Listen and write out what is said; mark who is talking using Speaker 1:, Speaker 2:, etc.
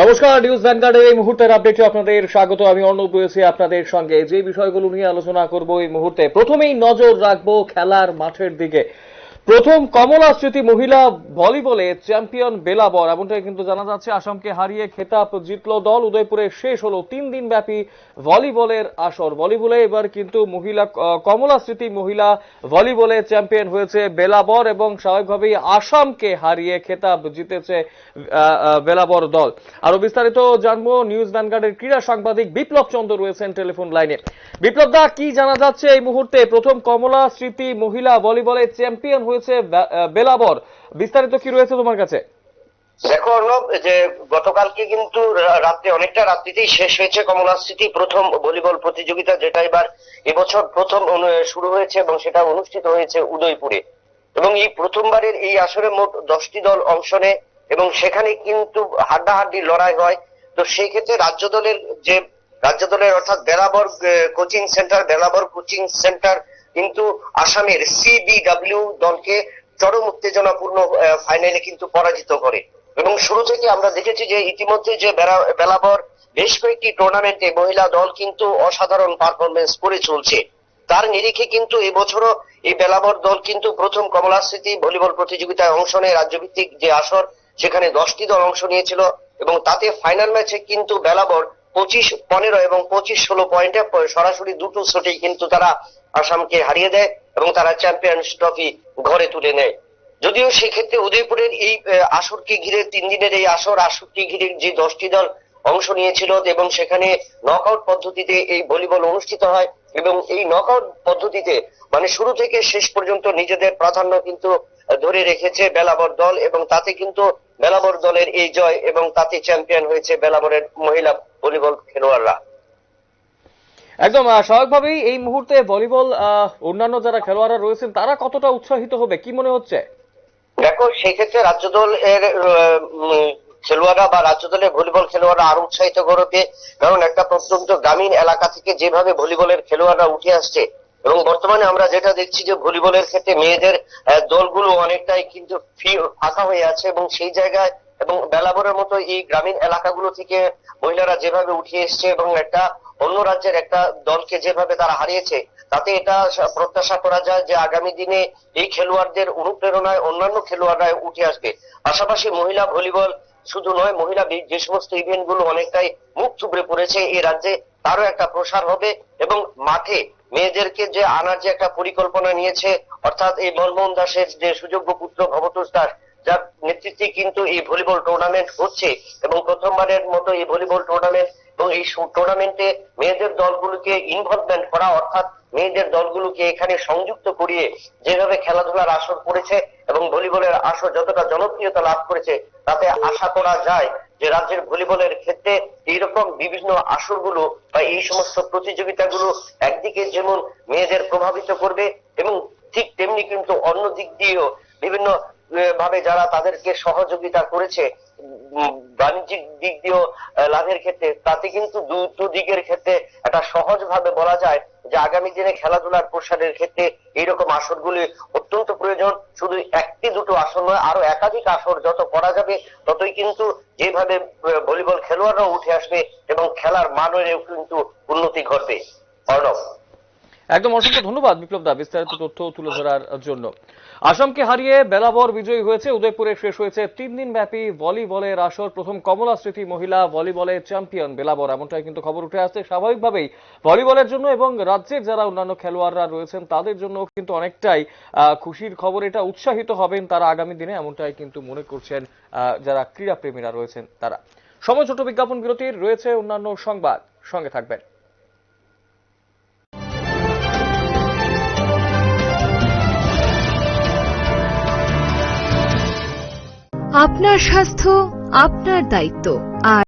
Speaker 1: নমস্কার নিউজ ভ্যানগার্ডের এই মুহূর্তের আপডেটে আপনাদের স্বাগত। আমি অর্ণব রয়েছি আপনাদের সঙ্গে। যে বিষয়গুলো নিয়ে আলোচনা করব এই মুহূর্তে প্রথমেই নজর রাখব খেলার মাঠের দিকে। প্রথম কমলা স্মৃতি মহিলা ভলিবলে চ্যাম্পিয়ন বেলাবর, এমনটাই কিন্তু জানা যাচ্ছে, আসামকে হারিয়ে খেতাব জিতল দল। উদয়পুরে শেষ হলো তিন দিন ব্যাপী ভলিবলের আসর। ভলিবলে এবার কিন্তু মহিলা কমলা স্মৃতি মহিলা ভলিবলে চ্যাম্পিয়ন হয়েছে বেলাবর এবং স্বাভাবিকভাবেই আসামকে হারিয়ে খেতাব জিতেছে বেলাবর দল। আরও বিস্তারিত জানব, নিউজ ভ্যানগার্ডের ক্রীড়া সাংবাদিক বিপ্লব চন্দ্র রয়েছেন টেলিফোন লাইনে। বিপ্লব দা, কি জানা যাচ্ছে এই মুহূর্তে? প্রথম কমলা স্মৃতি মহিলা ভলিবলে চ্যাম্পিয়ন হয়েছে আহ, বেলাবর। বিস্তারিত কি রয়েছে তোমার কাছে?
Speaker 2: দেখো অর্ণব যে গতকালকে কিন্তু রাত্রে অনেকটা রাত্রিতেই শেষ হয়েছে কমলা সিটি প্রথম ভলিবল প্রতিযোগিতা যেটা এবার এবছর প্রথম শুরু হয়েছে এবং সেটা অনুষ্ঠিত হয়েছে উদয়পুরে। এবং এই প্রথমবারের এই আসরে মোট দশটি দল অংশ নেয় এবং সেখানে কিন্তু হাড্ডাহাড্ডি লড়াই হয়। তো সেই ক্ষেত্রে রাজ্য দলের যে রাজ্য দলের অর্থাৎ বেলাবর কোচিং সেন্টার বেলাবর কোচিং সেন্টার কিন্তু আসামের সিবিডব্লিউ দলকে চরম উত্তেজনাপূর্ণ ফাইনালে কিন্তু পরাজিত করে। এবং শুরু থেকে আমরা দেখেছি যে ইতিমধ্যে যে বেলাবর বেশ কয়েকটি টুর্নামেন্টে মহিলা দল কিন্তু অসাধারণ পারফরমেন্স করে চলছে। তার নিরিখে কিন্তু এবছরও এই বেলাবর দল কিন্তু প্রথম কমলা স্মৃতি ভলিবল প্রতিযোগিতায় অংশ নেয় রাজ্যভিত্তিক যে আসর, সেখানে দশটি দল অংশ নিয়েছিল এবং তাতে ফাইনাল ম্যাচে কিন্তু বেলাবর পঁচিশ, পনেরো এবং পঁচিশ, ষোলো পয়েন্টে সরাসরি দুটো শটেই কিন্তু তারা আসামকে হারিয়ে দেয় এবং তারা চ্যাম্পিয়ন্স ট্রফি ঘরে তুলে নেয়। যদিও সেক্ষেত্রে উদয়পুরের এই আসরকে ঘিরে, তিন দিনের এই আসর, আসরকে ঘিরে যে দশটি দল অংশ নিয়েছিল এবং সেখানে নকআউট পদ্ধতিতে এই ভলিবল অনুষ্ঠিত হয় এবং এই নকআউট পদ্ধতিতে মানে শুরু থেকে শেষ পর্যন্ত নিজেদের প্রাধান্য কিন্তু ধরে রেখেছে বেলাবর দল এবং তাতে কিন্তু বেলাবর দলের এই জয় এবং তাতে চ্যাম্পিয়ন হয়েছে বেলাবরের মহিলা ভলিবল খেলোয়াড়রা।
Speaker 1: একদম স্বাভাবিকভাবেই এই মুহূর্তে ভলিবল অন্যান্য যারা খেলোয়াড়রা রয়েছেন, তারা কতটা উৎসাহিত হবে? কি মনে হচ্ছে?
Speaker 2: দেখো সেক্ষেত্রে রাজ্য দল এর খেলোয়াড়রা বা রাজ্য দলের ভলিবল খেলোয়াড়রা আরও উৎসাহিত করবে কারণ একটা প্রত্যন্ত গ্রামীণ এলাকা থেকে যেভাবে ভলিবলের খেলোয়াড়রা উঠে আসছে, এবং বর্তমানে আমরা যেটা দেখছি যে ভলিবলের ক্ষেত্রে মেয়েদের দলগুলো অনেকটাই কিন্তু ফাঁকা হয়ে আছে, এবং সেই জায়গায় এবং বেলাবরের মতো এই গ্রামীণ এলাকাগুলো থেকে মহিলারা যেভাবে উঠে এসছে, এবং একটা অন্য রাজ্যের একটা দলকে যেভাবে তারা হারিয়েছে, তাতে এটা প্রত্যাশা করা যায় যে আগামী দিনে এই খেলোয়াড়দের অনুপ্রেরণায় অন্যান্য খেলোয়াড়রা উঠে আসবে। পাশাপাশি মহিলা ভলিবল শুধু নয়, মহিলা যে সমস্ত ইভেন্টগুলো অনেকটাই মুখ থুবড়ে পড়েছে এই রাজ্যে, তারও একটা প্রসার হবে এবং মাঠে মেয়েদেরকে যে আনার যে একটা পরিকল্পনা নিয়েছে, অর্থাৎ এই মনমোহন দাসের যে সুযোগ্য পুত্র ভবতোষ দাস, যার নেতৃত্বে কিন্তু এই ভলিবল টুর্নামেন্ট হচ্ছে এবং প্রথমবারের মতো এই ভলিবল টুর্নামেন্ট এবং এই টুর্নামেন্টে মেয়েদের দলগুলোকে ইনভলভমেন্ট করা, অর্থাৎ মেয়েদের দলগুলোকে এখানে সংযুক্ত করিয়ে যেভাবে খেলাধুলার আসর পড়েছে এবং ভলিবলের আসর যতটা জনপ্রিয়তা লাভ করেছে, তাতে আশা করা যায় যে রাজ্যের ভলিবলের ক্ষেত্রে এইরকম বিভিন্ন আসরগুলো বা এই সমস্ত প্রতিযোগিতাগুলো একদিকে যেমন মেয়েদের প্রভাবিত করবে এবং ঠিক তেমনি কিন্তু অন্য দিক দিয়েও বিভিন্ন ভাবে যারা তাদেরকে সহযোগিতা করেছে বাণিজ্যিক দিক দিয়েও লাভের ক্ষেত্রে, তাতে কিন্তু দুটো দিকের ক্ষেত্রে একটা সহজ ভাবে বলা যায় যে আগামী দিনে খেলাধুলার প্রসারের ক্ষেত্রে এইরকম আসরগুলি অত্যন্ত প্রয়োজন। শুধু একটি দুটো আসর নয়, আরও একাধিক আসর যত করা যাবে, ততই কিন্তু যেভাবে ভলিবল খেলোয়াড়রাও উঠে আসবে এবং খেলার মানেরও কিন্তু উন্নতি ঘটবে। অর্ণব।
Speaker 1: একদম অসংখ্য ধন্যবাদ বিপ্লব দা, বিস্তারিত তথ্য তুলে ধরার জন্য। আসামকে হারিয়ে বেলাবর বিজয়ী হয়েছে, উদয়পুরে শেষ হয়েছে তিন দিন ব্যাপী ভলিবলের আসর, প্রথম কমলা স্মৃতি মহিলা ভলিবলে চ্যাম্পিয়ন বেলাবর। এমনটাই কিন্তু খবর উঠে আসছে। স্বাভাবিকভাবেই ভলিবলের জন্য এবং রাজ্যের যারা অন্যান্য খেলোয়াড়রা রয়েছেন, তাদের জন্য কিন্তু অনেকটাই খুশির খবর। এটা উৎসাহিত হবেন তারা আগামী দিনে, এমনটাই কিন্তু মনে করছেন যারা ক্রীড়াপ্রেমীরা রয়েছেন তারা। সময় ছোট বিজ্ঞাপন বিরতির, রয়েছে অন্যান্য সংবাদ। সঙ্গে থাকবেন।
Speaker 3: আপনার স্বাস্থ্য আপনার দায়িত্ব। আর